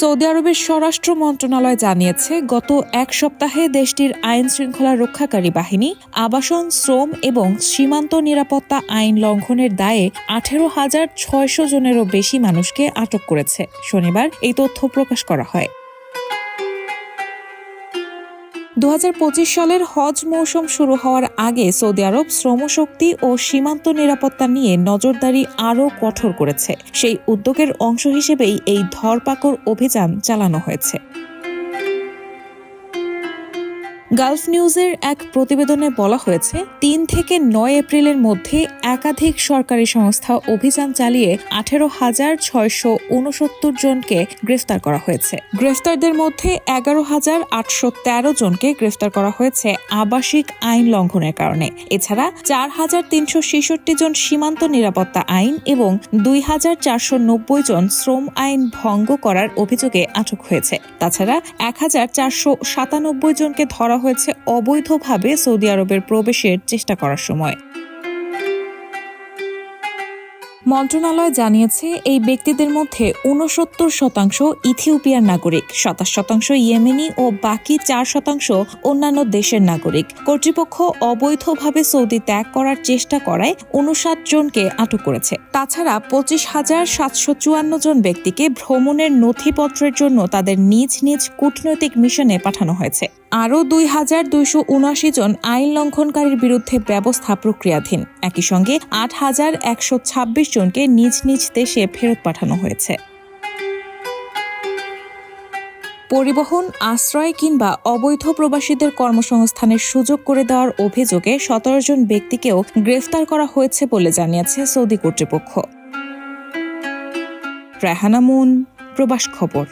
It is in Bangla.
সৌদি আরবের স্বরাষ্ট্র মন্ত্রণালয় জানিয়েছে, গত এক সপ্তাহে দেশটির আইন শৃঙ্খলা রক্ষাকারী বাহিনী আবাসন, শ্রম এবং সীমান্ত নিরাপত্তা আইন লঙ্ঘনের দায়ে আঠেরো হাজার ছয়শো জনেরও বেশি মানুষকে আটক করেছে। শনিবার এই তথ্য প্রকাশ করা হয়। দু হাজার পঁচিশ সালের হজ মৌসুম শুরু হওয়ার আগে সৌদি আরব শ্রমশক্তি ও সীমান্ত নিরাপত্তা নিয়ে নজরদারি আরও কঠোর করেছে। সেই উদ্যোগের অংশ হিসেবেই এই ধরপাকড় অভিযান চালানো হয়েছে। গালফ নিউজের এক প্রতিবেদনে বলা হয়েছে, তিন থেকে নয় এপ্রিলের মধ্যে একাধিক সরকারি সংস্থা অভিযান চালিয়ে আঠেরো হাজার ছয়শো উনসত্তর জনকে গ্রেফতার করা হয়েছে। গ্রেফতারদের মধ্যে এগারো হাজার আটশো তেরো জনকে গ্রেফতার করা হয়েছে আবাসিক আইন লঙ্ঘনের কারণে। এছাড়া চার হাজার তিনশো ছেষট্টি জন সীমান্ত নিরাপত্তা আইন এবং দুই হাজার চারশো নব্বই জন শ্রম আইন ভঙ্গ করার অভিযোগে আটক হয়েছে। তাছাড়া এক হাজার চারশো সাতানব্বই জনকে ধরা হয়েছে অবৈধভাবে সৌদি আরবের প্রবেশের চেষ্টা করার সময়। মন্ত্রণালয় জানিয়েছে, এই ব্যক্তিদের মধ্যে উনসত্তর শতাংশ ইথিওপিয়ার নাগরিক, সাতাশ শতাংশ ইয়েমেনি ও বাকি চার শতাংশ অন্যান্য দেশের নাগরিক। কর্তৃপক্ষ অবৈধভাবে সৌদি ত্যাগ করার চেষ্টা করায় উনষাট জনকে আটক করেছে। তাছাড়া পঁচিশ হাজার সাতশো চুয়ান্ন জন ব্যক্তিকে ভ্রমণের নথিপত্রের জন্য তাদের নিজ নিজ কূটনৈতিক মিশনে পাঠানো হয়েছে। আরও দুই হাজার দুইশো উনআশি জন আইন লঙ্ঘনকারীর বিরুদ্ধে ব্যবস্থা প্রক্রিয়াধীন। একই সঙ্গে আট হাজার একশো ছাব্বিশ জনকে নিজ নিজ দেশে ফেরত পাঠানো হয়েছে। পরিবহন, আশ্রয় কিংবা অবৈধ প্রবাসীদের কর্মসংস্থানের সুযোগ করে দেওয়ার অভিযোগে সতেরো জন ব্যক্তিকেও গ্রেফতার করা হয়েছে বলে জানিয়েছে সৌদি কর্তৃপক্ষ। রেহানা মুন, প্রবাস খবর।